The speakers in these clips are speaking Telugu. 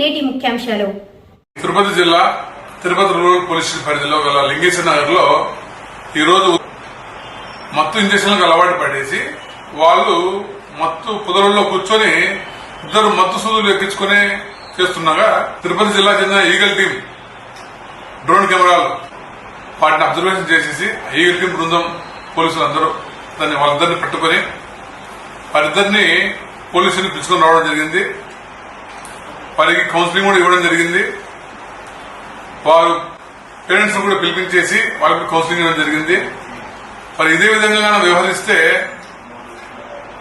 నేటి ముఖ్యాంశాలు. తిరుపతి జిల్లా తిరుపతి రూరల్ పోలీస్ స్టేషన్ పరిధిలో గల లింగేశ్వర నగర్లో ఈరోజు మత్తు ఇంజక్షన్లకు అలవాటు పడేసి వాళ్ళు మత్తు పుదరుల్లో కూర్చొని ఇద్దరు మత్తు సూదులు ఎక్కించుకుని చేస్తుండగా తిరుపతి జిల్లా చెందిన ఈగల్ టీం డ్రోన్ కెమెరాలు వాటిని అబ్జర్వేషన్ చేసేసి ఈగల్ టీం బృందం పోలీసులు అందరూ దాన్ని వాళ్ళిద్దరిని పట్టుకొని వారిద్దరిని పోలీసులు పిలుచుకొని రావడం జరిగింది. వారికి కౌన్సిలింగ్ కూడా ఇవ్వడం జరిగింది. వారు పేరెంట్స్ కూడా పిలిపించేసి వాళ్ళకి కౌన్సిలింగ్ ఇవ్వడం జరిగింది. మరి ఇదే విధంగా వ్యవహరిస్తే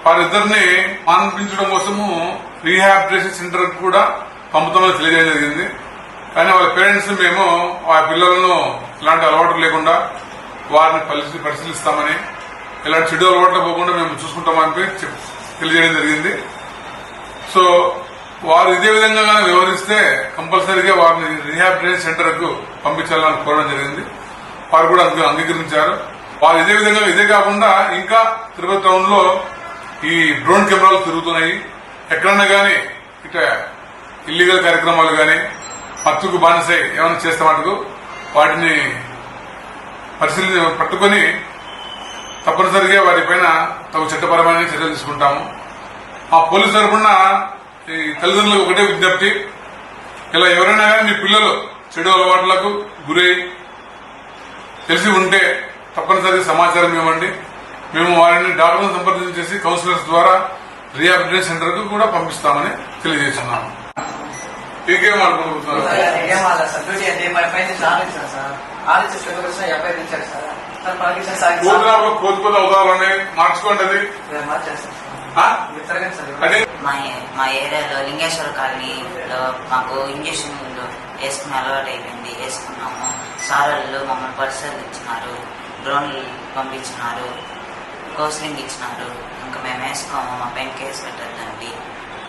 వారిద్దరిని మాన్పించడం కోసము రీహాబిలిటేషన్ సెంటర్ కూడా పంపుతామని తెలియజేయడం జరిగింది. కానీ వాళ్ళ పేరెంట్స్ మేము ఆ పిల్లలను ఇలాంటి అలవాట్లు లేకుండా వారిని పరిశీలిస్తామని ఇలాంటి చెడు అలవాట్లు పోకుండా మేము చూసుకుంటామని తెలియజేయడం జరిగింది. సో వారు ఇదే విధంగా వివరిస్తే వ్యవహరిస్తే కంపల్సరీగా వారిని రీహాబిలిటేషన్ సెంటర్కు పంపించాలని కోరడం జరిగింది. వారు కూడా అందుకు అంగీకరించారు. వారు ఇదే విధంగా ఇదే కాకుండా ఇంకా తిరుపతి టౌన్లో ఈ డ్రోన్ కెమెరాలు తిరుగుతున్నాయి. ఎక్కడన్నా గానీ ఇట ఇల్లీగల్ కార్యక్రమాలు గాని మత్తుకు బానిసై ఏమైనా చేస్తే మటుకు వాటిని పరిశీలి పట్టుకొని తప్పనిసరిగా వారిపైన తగు చట్టపరమైన చర్యలు తీసుకుంటాము. ఆ పోలీసు తరఫున తల్లిదండ్రులకు ఒకటే విజ్ఞప్తి. ఇలా ఎవరైనా కానీ మీ పిల్లలు చెడు అలవాట్లకు గురై తెలిసి ఉంటే తప్పనిసరిగా సమాచారం ఇవ్వండి. మేము వారిని డాక్టర్లను సంప్రదించేసి కౌన్సిలర్స్ ద్వారా రీహాబిలిటేషన్ సెంటర్కు కూడా పంపిస్తామని తెలియజేస్తున్నాము. ఇంకేం అనుకుంటున్నారు అవుతారని మార్చుకోండి అది మా మా ఏరియాలో లింగేశ్వర కాలనీలో మాకు ఇంజక్షన్లు వేసుకుని అలవాటు అయిపోయింది. వేసుకున్నాము. సారళ్ళు మమ్మల్ని పరిశీలించినారు డ్రోన్లు పంపించినారు. కౌన్సిలింగ్ ఇచ్చినారు. ఇంకా మేము వేసుకోము. మా పైన కేసు పెట్టద్దండి.